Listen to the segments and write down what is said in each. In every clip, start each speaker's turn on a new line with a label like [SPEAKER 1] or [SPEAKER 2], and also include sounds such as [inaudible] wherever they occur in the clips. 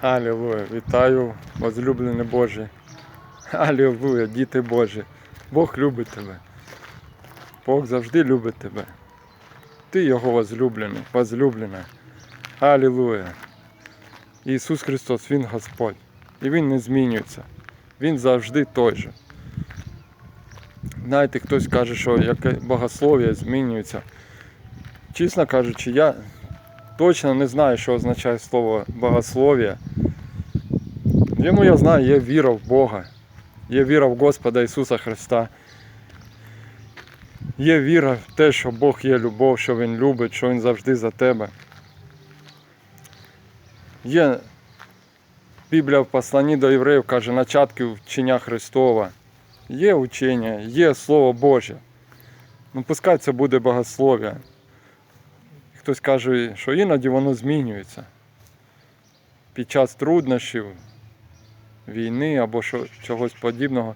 [SPEAKER 1] Алілуя, вітаю, возлюблений Боже. Алілуя, діти Божі. Бог любить тебе. Бог завжди любить тебе. Ти його возлюблений, возлюблена. Алілуя. Ісус Христос, Він Господь. І Він не змінюється. Він завжди той же. Знаєте, хтось каже, що яке богослов'я змінюється. Чесно кажучи, я точно не знаю, що означає слово богослов'я. Йому я знаю, є віра в Бога, є віра в Господа Ісуса Христа. Є віра в те, що Бог є любов, що Він любить, що Він завжди за тебе. Є Біблія в посланні до євреїв каже, начатки вчення Христова. Є учення, є Слово Боже. Ну, пускай це буде богослов'я. Хтось каже, що іноді воно змінюється. Під час труднощів, війни або що, чогось подібного,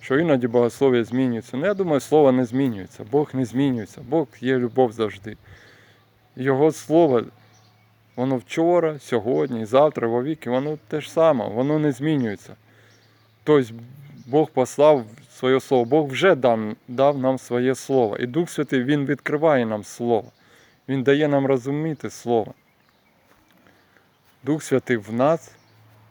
[SPEAKER 1] що іноді богослов'я змінюється. Ну, я думаю, слово не змінюється. Бог не змінюється. Бог є любов завжди. Його слово, воно вчора, сьогодні, завтра, вовіки, воно те ж саме, воно не змінюється. Тобто Бог послав своє слово, Бог вже дав, дав нам своє слово. І Дух Святий Він відкриває нам слово. Він дає нам розуміти Слово. Дух Святий в нас,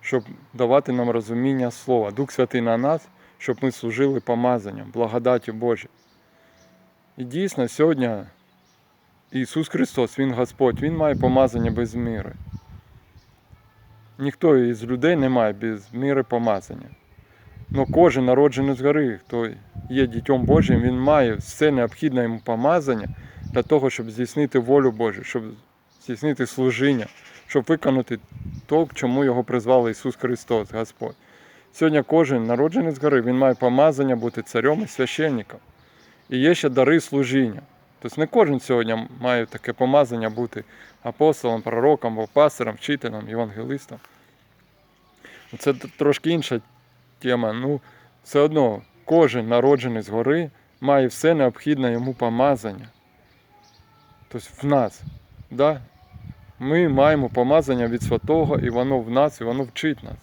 [SPEAKER 1] щоб давати нам розуміння Слова. Дух Святий на нас, щоб ми служили помазанням, благодаті Божій. І дійсно, сьогодні Ісус Христос, Він Господь, Він має помазання без міри. Ніхто із людей не має без міри помазання. Но кожен народжений згори, хто є дітьом Божим, він має все необхідне йому помазання для того, щоб здійснити волю Божу, щоб здійснити служіння, щоб виконати то, чому його призвав Ісус Христос, Господь. Сьогодні кожен народжений згори, він має помазання бути царем і священником. І є ще дари служіння. Тобто не кожен сьогодні має таке помазання бути апостолом, пророком, або пастором, вчителем, євангелистом. Це трошки інша тема. Ну, все одно кожен народжений згори має все необхідне йому помазання. Тобто в нас. Да? Ми маємо помазання від святого, і воно в нас, і воно вчить нас.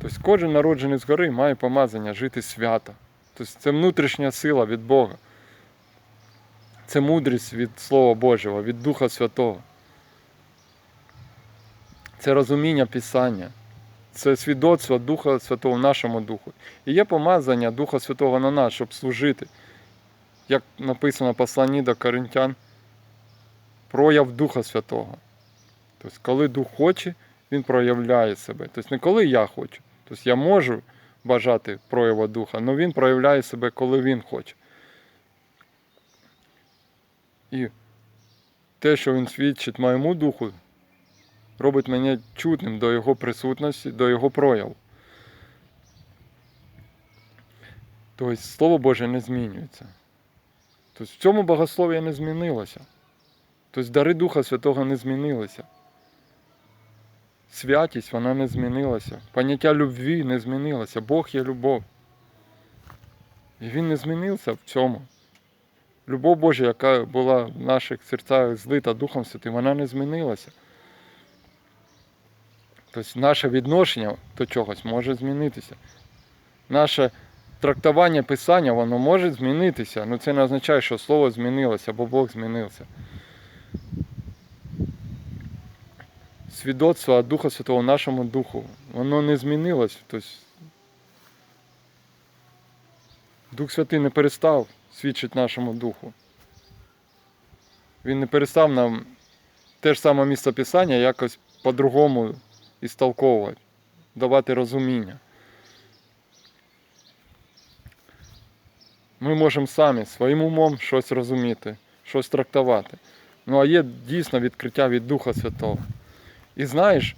[SPEAKER 1] Тобто кожен народжений згори має помазання жити свято. Тобто це внутрішня сила від Бога. Це мудрість від Слова Божого, від Духа Святого. Це розуміння Писання. Це свідоцтво Духа Святого в нашому духу. І є помазання Духа Святого на нас, щоб служити. Як написано в посланні до Коринтян, прояв Духа Святого. Тобто, коли Дух хоче, Він проявляє себе. Тобто не коли я хочу. Тобто я можу бажати прояву Духа, але Він проявляє себе, коли Він хоче. І те, що він свідчить моєму духу, робить мене чутним до Його присутності, до Його прояву. Тобто Слово Боже не змінюється. Тобто в цьому богослов'я не змінилося. Тобто дари Духа Святого не змінилися. Святість вона не змінилася. Поняття любві не змінилося. Бог є любов. І він не змінився в цьому. Любов Божа, яка була в наших серцях злита Духом Святим, вона не змінилася. Тобто наше відношення до чогось може змінитися. Наше трактування Писання, воно може змінитися, але це не означає, що слово змінилося або Бог змінився. Свідоцтво Духа Святого нашому духу, воно не змінилось. Тобто, Дух Святий не перестав свідчити нашому духу. Він не перестав нам те ж саме місце Писання якось по-другому істолковувати, давати розуміння. Ми можемо самі своїм умом щось розуміти, щось трактувати. Ну а є дійсно відкриття від Духа Святого. І знаєш,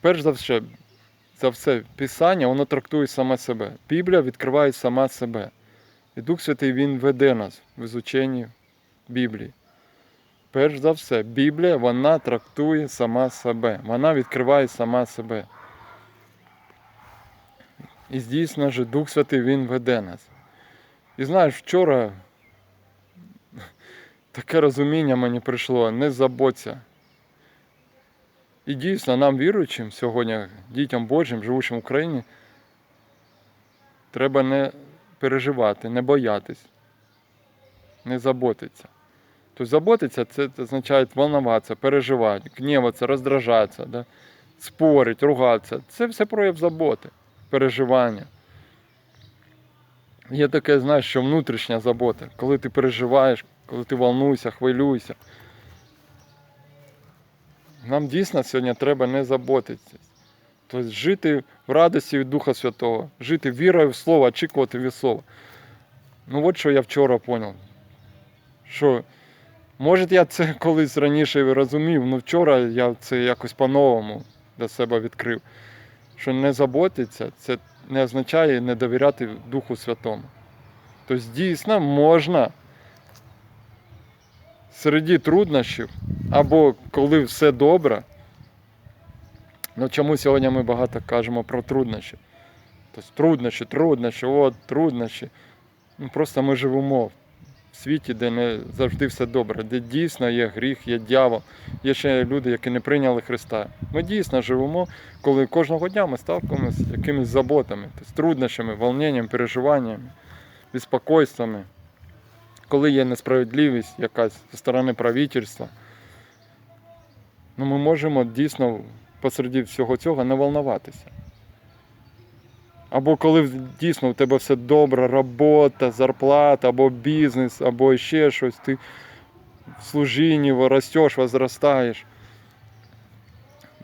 [SPEAKER 1] перш за все, за все, Писання, воно трактує саме себе. Біблія відкриває сама себе. І Дух Святий Він веде нас в изученні Біблії. Перш за все, Біблія вона трактує сама себе. Вона відкриває сама себе. І дійсно ж Дух Святий Він веде нас. І знаєш, вчора таке розуміння мені прийшло, не заботься. І дійсно нам віруючим сьогодні, дітям Божим, живучим в Україні, треба не переживати, не боятись, не заботитися. Тобто заботитися це означає волноватися, переживати, гніватися, роздражатися, да? спорити, ругатися. Це все прояв заботи, переживання. Є таке, знаєш, що внутрішня забота, коли ти переживаєш, коли ти волнуєшся, хвилюєшся. Нам дійсно сьогодні треба не заботитися. Тобто жити в радості від Духа Святого, жити вірою в Слово, очікувати від Слова. Ну от що я вчора зрозумів. Що, може, я це [laughs] колись раніше розумів, але вчора я це якось по-новому для себе відкрив. Що не заботиться, це не означає не довіряти Духу Святому. Тобто дійсно можна серед труднощів, або коли все добре. Ну чому сьогодні ми багато кажемо про труднощі? Тобто труднощі, труднощі, от труднощі. Ну просто ми живемо в світі, де не завжди все добре, де дійсно є гріх, є дьявол, є ще люди, які не прийняли Христа. Ми дійсно живемо, коли кожного дня ми сталкуємося з якимись заботами, тобто труднощами, волненням, переживаннями, безпокойствами, коли є несправедливість якась зі сторони правительства. Ну, ми можемо дійсно посеред всього цього не волноватися. Або коли дійсно у тебе все добре, робота, зарплата, або бізнес, або ще щось, ти в служінні ростеш, возростаєш.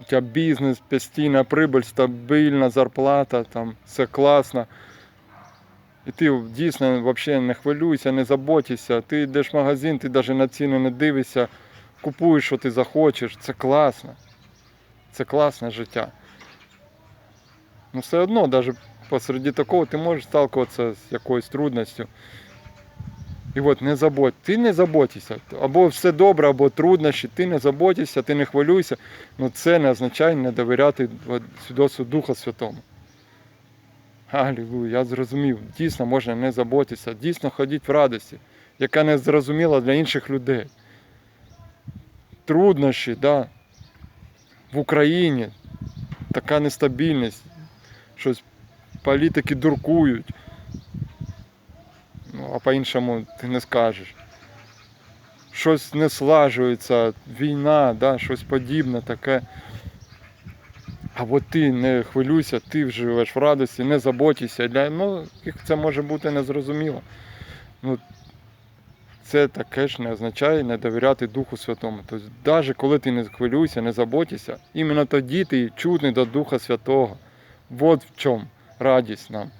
[SPEAKER 1] У тебе бізнес, постійна прибыль, стабільна зарплата, там все класно. І ти дійсно взагалі не хвилюйся, не заботися. Ти йдеш в магазин, ти навіть на ціни не дивишся, купуєш, що ти захочеш. Це класно. Це класне життя. Ну все одно, навіть посреди такого ти можеш сталкуватися з якоюсь трудністю. І от не забудь, ти не заботься. Або все добре, або труднощі, ти не заботься, ти не хвилюйся. Ну це не означає не довіряти свідоцтву Духа Святому. Алілуя, я зрозумів, дійсно можна не заботитися, дійсно ходіть в радості, яка не зрозуміла для інших людей. Труднощі, да, в Україні така нестабільність, щось політики дуркують. Ну, а по-іншому ти не скажеш. Щось не слажується, війна, да, щось подібне таке. А от ти не хвилюйся, ти живеш в радості, не заботься. Для ну, це може бути незрозуміло. Ну, це таке ж не означає не довіряти Духу Святому. Тобто, навіть коли ти не хвилюйся, не заботишся, іменно тоді ти чутний до Духа Святого. От в чому радість нам.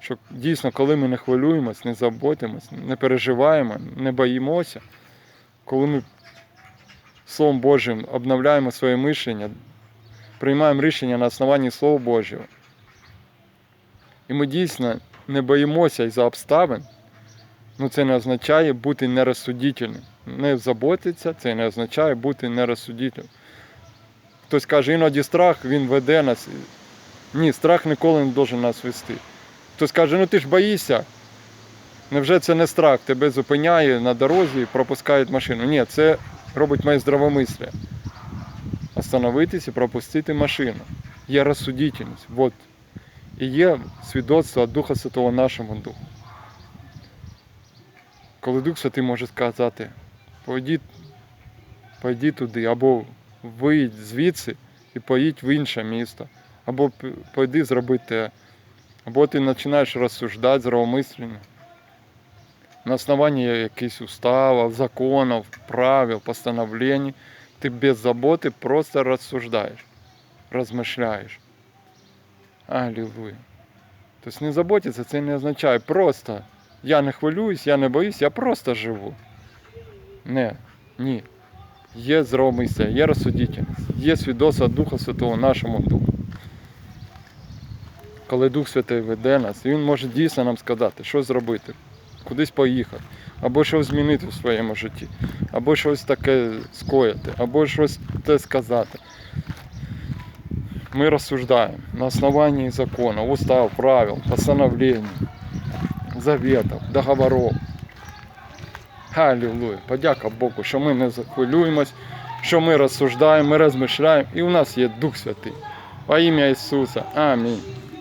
[SPEAKER 1] Що дійсно, коли ми не хвилюємось, не заботимось, не переживаємо, не боїмося, коли ми Словом Божим обновляємо своє мишлення, приймаємо рішення на основанні Слова Божого. І ми дійсно не боїмося із-за обставин, ну це не означає бути нерозсудительним. Не заботиться, це не означає бути нерозсудительним. Хтось каже, іноді страх він веде нас. Ні, страх ніколи не може нас вести. Хтось каже, ну ти ж боїшся. Невже це не страх? Тебе зупиняє на дорозі, і пропускають машину. Ні, це робить моє здравомислля. Остановитись і пропустити машину. Є розсудительність. Вот. І є свідоцтво від Духа Святого нашому Духу. Коли Дух Святий може сказати, пойди, пойди туди, або виїдь звідси і поїдь в інше місто, або пойди зроби те. Або ти починаєш розсуждати здравомисленно на основании якихось уставов, законов, правил, постановлений. Ты без заботы просто рассуждаешь, размышляешь. Аллилуйя. Тобто не заботиться це не означає просто я не хвилююсь, я не боюсь, я просто живу. Не, ні. Є здравомислля, є розсудительність, є свідоцтво Духа Святого нашому Духу. Коли Дух Святий веде нас, він може дійсно нам сказати, що зробити, кудись поїхати, або щось змінити в своєму житті, або щось таке скоїти, або щось те сказати. Ми розсуждаємо на основании закону, устав, правил, постановлений, заветов, договоров. Аллилуйя. Подяка Богу, що ми не хвилюємось, що ми розсуждаємо, ми розмишляємо, і у нас є Дух Святий. Во ім'я Ісуса. Амінь.